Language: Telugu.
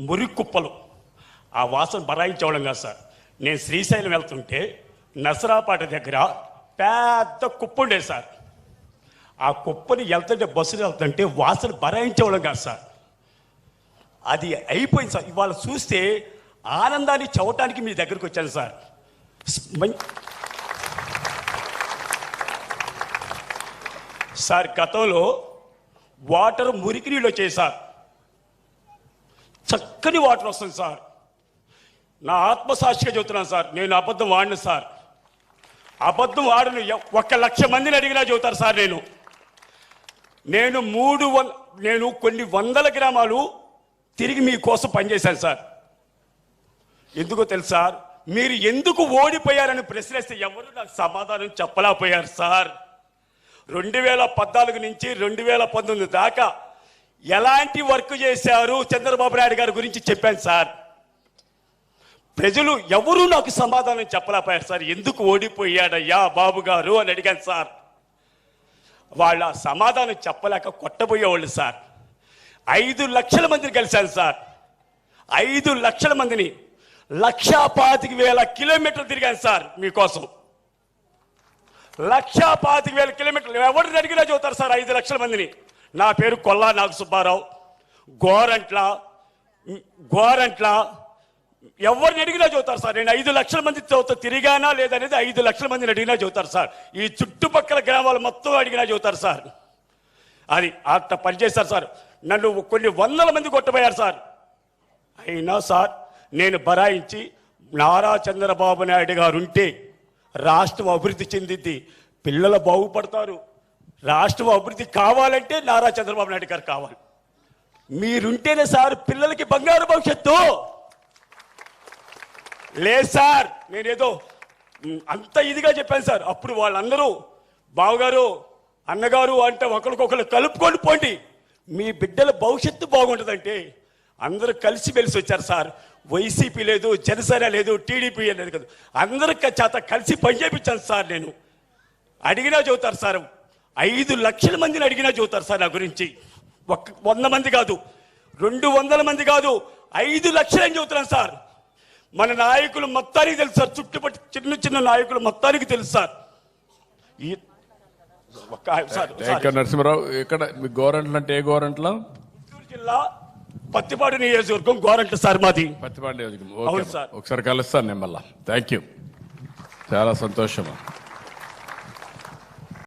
మురికి కుప్పలు ఆ వాసన బరాయించేవాళ్ళం కాదు సార్. నేను శ్రీశైలం వెళ్తుంటే నసరాపాట దగ్గర పెద్ద కుప్ప ఉండేది సార్. ఆ కుప్పని వెళ్తుంటే బస్సులు వెళ్తుంటే వాసన బరాయించేవాళ్ళం కాదు సార్. అది అయిపోయింది సార్. ఇవాళ చూస్తే ఆనందాన్ని చవటానికి మీ దగ్గరికి వచ్చాను సార్. సార్ గతంలో వాటర్ మురికి నీళ్ళు వచ్చాయి సార్. చక్కని వాటర్ వస్తుంది సార్. నా ఆత్మసాక్షిగా చెబుతున్నాను సార్. నేను అబద్ధం వాడిన సార్. అబద్ధం ఆడను ఒక లక్ష మందిని అడిగినా చెబుతారు సార్ నేను. నేను మూడు వం నేను కొన్ని వందల గ్రామాలు తిరిగి మీకోసం పనిచేశాను సార్. ఎందుకో తెలుసా మీరు ఎందుకు ఓడిపోయారని ప్రశ్నిస్తే ఎవరు నాకు సమాధానం చెప్పలేకపోయారు సార్. రెండు వేల పద్నాలుగు నుంచి రెండు వేల పంతొమ్మిది దాకా ఎలాంటి వర్క్ చేశారు చంద్రబాబు నాయుడు గారి గురించి చెప్పాను సార్. ప్రజలు ఎవరూ నాకు సమాధానం చెప్పలేకపోయారు సార్. ఎందుకు ఓడిపోయాడయ్యా బాబు గారు అని అడిగాను సార్. వాళ్ళ సమాధానం చెప్పలేక కొట్టబోయేవాళ్ళు సార్. ఐదు లక్షల మందిని కలిశాను సార్. ఐదు లక్షల మందిని లక్షా పాతిక వేల కిలోమీటర్లు తిరిగాను సార్ మీకోసం. లక్షా పాతిక వేల కిలోమీటర్లు ఎవరిని అడిగినా చెబుతారు సార్ ఐదు లక్షల మందిని. నా పేరు కొల్లా నాగ సుబ్బారావు గోరంట్ల గోరంట్ల ఎవరిని అడిగినా చదువుతారు సార్. నేను ఐదు లక్షల మంది చదువుతా తిరిగానా లేదనేది ఐదు లక్షల మందిని అడిగినా చదువుతారు సార్. ఈ చుట్టుపక్కల గ్రామాలు మొత్తం అడిగినా చదువుతారు సార్. అది అంత పనిచేశారు సార్. నన్ను కొన్ని వందల మంది కొట్టబోయారు సార్. అయినా సార్ నేను బరాయించి నారా చంద్రబాబు నాయుడు గారు ఉంటే రాష్ట్రం అభివృద్ధి చెందిద్ది. పిల్లలు బాగుపడతారు. రాష్ట్రం అభివృద్ధి కావాలంటే నారా చంద్రబాబు నాయుడు గారు కావాలి. మీరుంటేనే సార్ పిల్లలకి బంగారు భవిష్యత్తు. లేదు సార్ నేనేదో అంత ఇదిగా చెప్పాను సార్. అప్పుడు వాళ్ళందరూ బావగారు అన్నగారు అంటే ఒకరికొకరు కలుపుకొని పోండి. మీ బిడ్డల భవిష్యత్తు బాగుంటుందంటే అందరూ కలిసి మెలిసి వచ్చారు సార్. వైసీపీ లేదు జనసేన లేదు టీడీపీ లేదు కదా. అందరూ చేత కలిసి పనిచేపించాను సార్ నేను. అడిగినా చెబుతారు సార్. ఐదు లక్షల మందిని అడిగినా చెబుతారు సార్ నా గురించి. ఒక్క వంద మంది కాదు. రెండు వందల మంది కాదు. ఐదు లక్షలని చెబుతున్నాను సార్. మన నాయకులు మొత్తానికి తెలుసు సార్. చుట్టుపక్కల చిన్న చిన్న నాయకులు మొత్తానికి తెలుసు సార్. ఈ ఇక్కడ నరసింహరావు ఇక్కడ మీ గోరంట్లు అంటే ఏ గోరంట్ల? చిత్తూరు జిల్లా పత్తిపాడు నియోజకవర్గం గోరంట్ల సార్ మాది. పత్తిపాండి నియోజకవర్గం. ఒకసారి కలుస్తాను నేను మళ్ళా. థ్యాంక్ యూ చాలా సంతోషం.